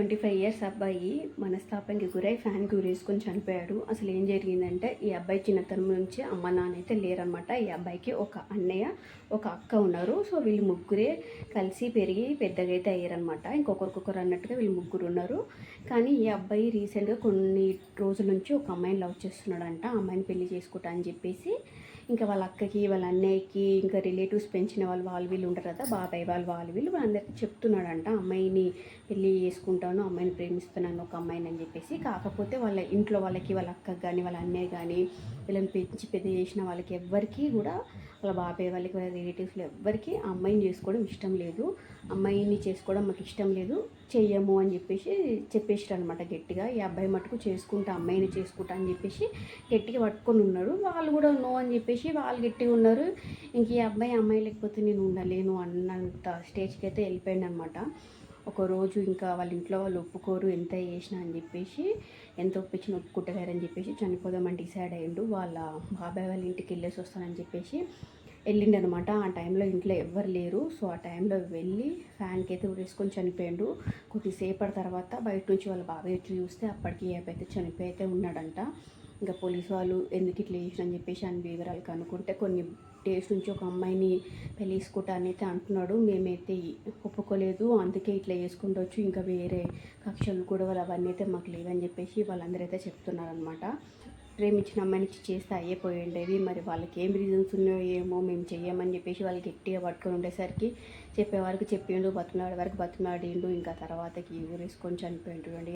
Twenty five years అబ్బాయి మనస్తాపానికి గురై ఫ్యాన్ గురేసుకొని చనిపోయాడు. అసలు ఏం జరిగిందంటే ఈ అబ్బాయి చిన్నతనం నుంచి అమ్మ నాన్న అయితే లేరనమాట ఈ అబ్బాయికి ఒక అన్నయ్య ఒక అక్క ఉన్నారు. సో వీళ్ళు ముగ్గురే కలిసి పెరిగి పెద్దగా అయితే అయ్యారనమాట ఇంకొకరికొకరు అన్నట్టుగా వీళ్ళు ముగ్గురు ఉన్నారు. కానీ ఈ అబ్బాయి రీసెంట్గా కొన్ని రోజుల నుంచి ఒక అమ్మాయిని లవ్ చేస్తున్నాడంట. ఆ అమ్మాయిని పెళ్ళి చేసుకుంటా అని చెప్పేసి ఇంకా వాళ్ళ అక్కకి వాళ్ళ అన్నయ్యకి ఇంకా రిలేటివ్స్ పెంచిన వాళ్ళు వాళ్ళు వీళ్ళు ఉంటారు కదా బాబాయ్ వాళ్ళు వాళ్ళు వీళ్ళు వాళ్ళందరికీ చెప్తున్నాడంట అమ్మాయిని పెళ్ళి చేసుకుంటాను అమ్మాయిని ప్రేమిస్తున్నాను ఒక అమ్మాయిని అని చెప్పేసి. కాకపోతే వాళ్ళ ఇంట్లో వాళ్ళకి వాళ్ళ అక్కకి కానీ వాళ్ళ అన్నయ్య కానీ వీళ్ళని పెంచి పెద్ద చేసిన వాళ్ళకి ఎవ్వరికీ కూడా వాళ్ళ బాబాయ్ వాళ్ళకి వాళ్ళ రిలేటివ్స్లో ఎవ్వరికీ ఆ అమ్మాయిని చేసుకోవడం ఇష్టం లేదు. అమ్మాయిని చేసుకోవడం మాకు ఇష్టం లేదు చెయ్యము అని చెప్పేసి చెప్పేసారు అనమాట గట్టిగా. ఈ అబ్బాయి మటుకు చేసుకుంటా అమ్మాయిని చేసుకుంటా అని చెప్పేసి గట్టిగా పట్టుకొని ఉన్నారు. వాళ్ళు కూడా నో అని చెప్పి చెప్పేసి వాళ్ళు గట్టిగా ఉన్నారు. ఇంక ఈ అబ్బాయి అమ్మాయి లేకపోతే నేను ఉండలేను అన్నంత స్టేజ్కి అయితే వెళ్ళిపోయాడు అనమాట ఒకరోజు ఇంకా వాళ్ళ ఇంట్లో వాళ్ళు ఒప్పుకోరు ఎంత చేసినా అని చెప్పేసి ఎంత ఒప్పించిన ఒప్పుకుంటలేరని చెప్పేసి చనిపోదామని డిసైడ్ అయ్యిండు. వాళ్ళ బాబాయ్ వాళ్ళ ఇంటికి వెళ్ళేసి వస్తానని చెప్పేసి వెళ్ళిండనమాట ఆ టైంలో ఇంట్లో ఎవ్వరు లేరు. సో ఆ టైంలో వెళ్ళి ఫ్యాన్కి అయితే ఉరేసుకొని చనిపోయాడు. కొద్దిసేపటి తర్వాత బయట నుంచి వాళ్ళ బాబాయ్ వచ్చి చూస్తే అప్పటికి ఈ అయితే చనిపోయి అయితే ఉన్నాడంట. ఇంకా పోలీస్ వాళ్ళు ఎందుకు ఇట్లా చేసిన అని చెప్పేసి అని వివరాలు కనుక్కుంటే కొన్ని డేస్ నుంచి ఒక అమ్మాయిని పెళ్ళి అయితే అంటున్నాడు. మేమైతే ఒప్పుకోలేదు. అందుకే ఇట్లా చేసుకుంటవచ్చు ఇంకా వేరే కక్షలు కూడా వాళ్ళు అవన్నీ అయితే మాకు లేవని చెప్పేసి వాళ్ళందరూ అయితే చెప్తున్నారనమాట ప్రేమించిన అమ్మాయిని ఇచ్చి చేస్తే ఉండేది. మరి వాళ్ళకి ఏం రీజన్స్ ఉన్నాయో ఏమో మేము చెయ్యమని చెప్పేసి వాళ్ళకి గట్టిగా పట్టుకొని ఉండేసరికి చెప్పే చెప్పిండు బతుకులాడే వరకు బతుకులాడిండు ఇంకా తర్వాతకి ఊరేసుకొని చనిపోయిండు అండి